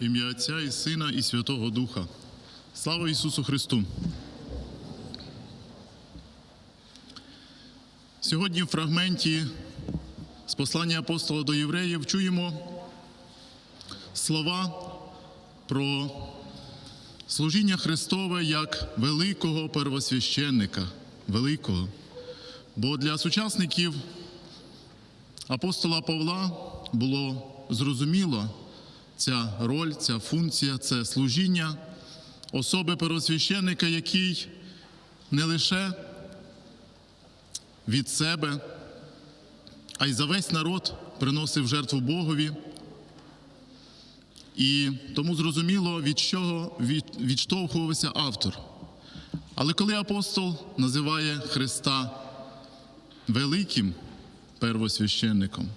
Ім'я Отця і Сина, і Святого Духа. Слава Ісусу Христу! Сьогодні в фрагменті з послання апостола до євреїв чуємо слова про служіння Христове як великого первосвященника. Великого. Бо для сучасників апостола Павла було зрозуміло ця роль, ця функція, це служіння особи первосвященника, який не лише від себе, а й за весь народ приносив жертву Богові. І тому зрозуміло, від чого відштовхувався автор. Але коли апостол називає Христа великим первосвященником,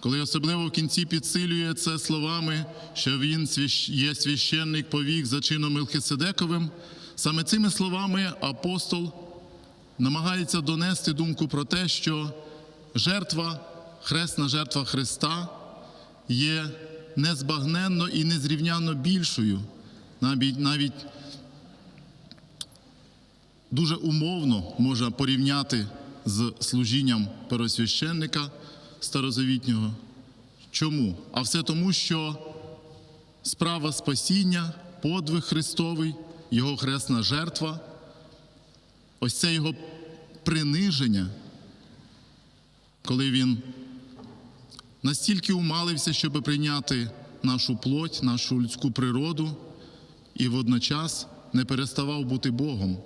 коли особливо в кінці підсилює це словами, що він є священник повік за чином Мелхиседековим, саме цими словами апостол намагається донести думку про те, що жертва, хресна жертва Христа є незбагненно і незрівняно більшою, навіть, навіть дуже умовно можна порівняти з служінням первосвященника старозавітнього. Чому? А все тому, що справа спасіння, подвиг Христовий, Його хресна жертва, ось це Його приниження, коли Він настільки умалився, щоб прийняти нашу плоть, нашу людську природу, і водночас не переставав бути Богом.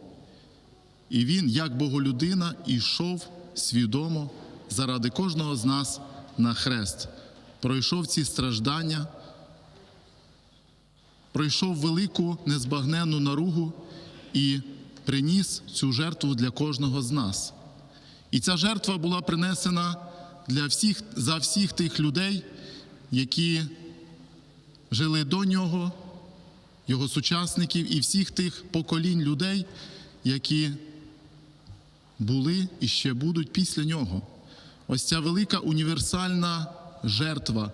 І він, як боголюдина, ішов свідомо заради кожного з нас на хрест, пройшов ці страждання, пройшов велику незбагненну наругу і приніс цю жертву для кожного з нас. І ця жертва була принесена для всіх, за всіх тих людей, які жили до нього, його сучасників і всіх тих поколінь людей, які були і ще будуть після нього. Ось ця велика універсальна жертва,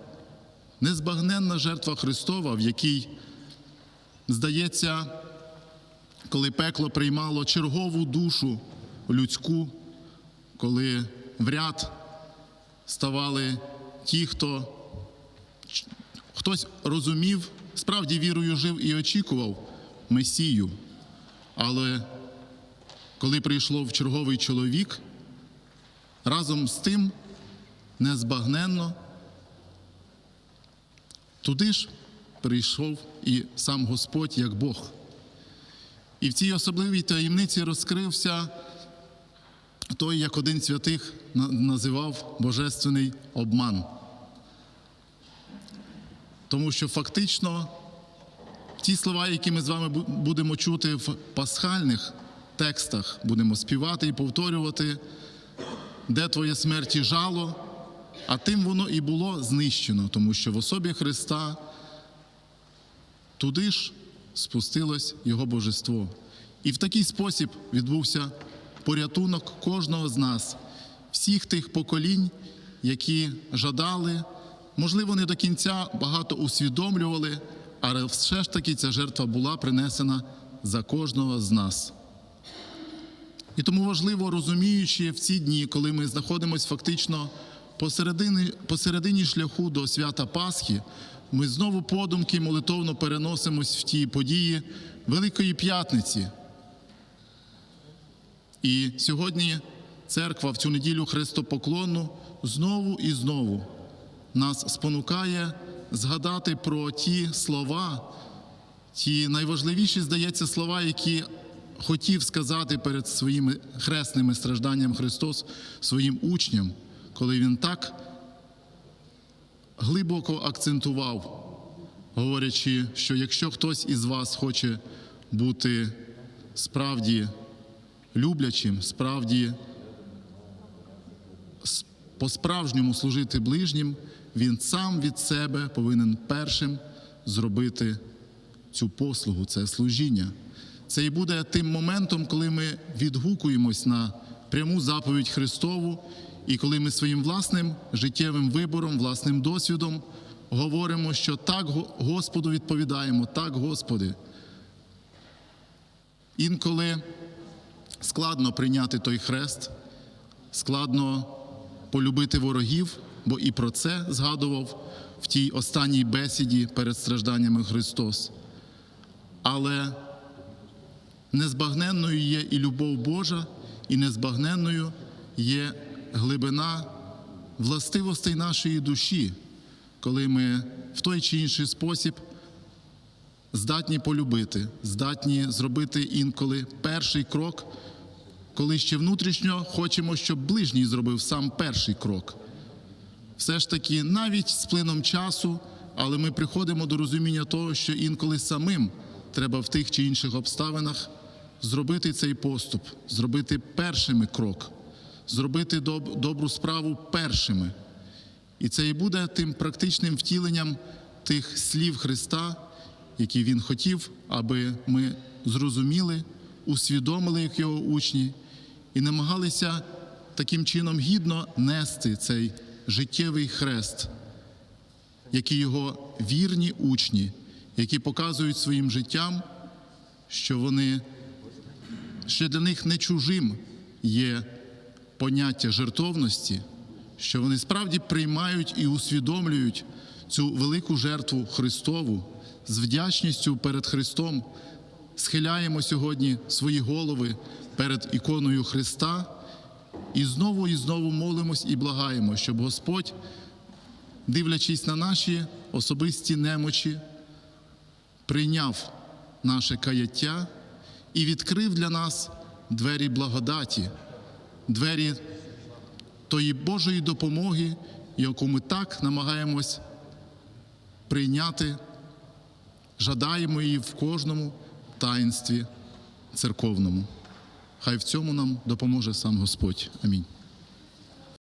незбагненна жертва Христова, в якій, здається, коли пекло приймало чергову душу людську, коли в ряд ставали ті, хто хтось розумів, справді вірою жив і очікував Месію. Але коли прийшло в черговий чоловік, разом з тим незбагненно туди ж прийшов і сам Господь як Бог. І в цій особливій таємниці розкрився той, як один святих називав божественний обман. Тому що фактично ті слова, які ми з вами будемо чути в пасхальних текстах, будемо співати і повторювати, де твоє смерті жало, а тим воно і було знищено, тому що в особі Христа туди ж спустилось Його божество. І в такий спосіб відбувся порятунок кожного з нас, всіх тих поколінь, які жадали, можливо, не до кінця багато усвідомлювали, але все ж таки ця жертва була принесена за кожного з нас. І тому важливо, розуміючи в ці дні, коли ми знаходимося фактично посередині, посередині шляху до свята Пасхи, ми знову подумки молитовно переносимось в ті події Великої П'ятниці. І сьогодні церква в цю неділю Христопоклонну знову і знову нас спонукає згадати про ті слова, ті найважливіші, здається, слова, які хотів сказати перед своїми хресними стражданням Христос своїм учням, коли Він так глибоко акцентував, говорячи, що якщо хтось із вас хоче бути справді люблячим, справді по-справжньому служити ближнім, він сам від себе повинен першим зробити цю послугу, це служіння. Це і буде тим моментом, коли ми відгукуємось на пряму заповідь Христову, і коли ми своїм власним життєвим вибором, власним досвідом говоримо, що так Господу відповідаємо, так, Господи. Інколи складно прийняти той хрест, складно полюбити ворогів, бо і про це згадував в тій останній бесіді перед стражданнями Христос. Але незбагненною є і любов Божа, і незбагненною є глибина властивостей нашої душі, коли ми в той чи інший спосіб здатні полюбити, здатні зробити інколи перший крок, коли ще внутрішньо хочемо, щоб ближній зробив сам перший крок. Все ж таки, навіть з плином часу, але ми приходимо до розуміння того, що інколи самим треба в тих чи інших обставинах зробити цей поступ, зробити першими крок, зробити доб- добру справу першими. І це і буде тим практичним втіленням тих слів Христа, які Він хотів, аби ми зрозуміли, усвідомили, як його учні, і намагалися таким чином гідно нести цей життєвий хрест, які його вірні учні, які показують своїм життям, що вони що для них не чужим є поняття жертовності, що вони справді приймають і усвідомлюють цю велику жертву Христову з вдячністю перед Христом. Схиляємо сьогодні свої голови перед іконою Христа і знову і знову молимось і благаємо, щоб Господь, дивлячись на наші особисті немочі, прийняв наше каяття і відкрив для нас двері благодаті, двері тої Божої допомоги, яку ми так намагаємось прийняти, жадаємо її в кожному таїнстві церковному. Хай в цьому нам допоможе сам Господь. Амінь.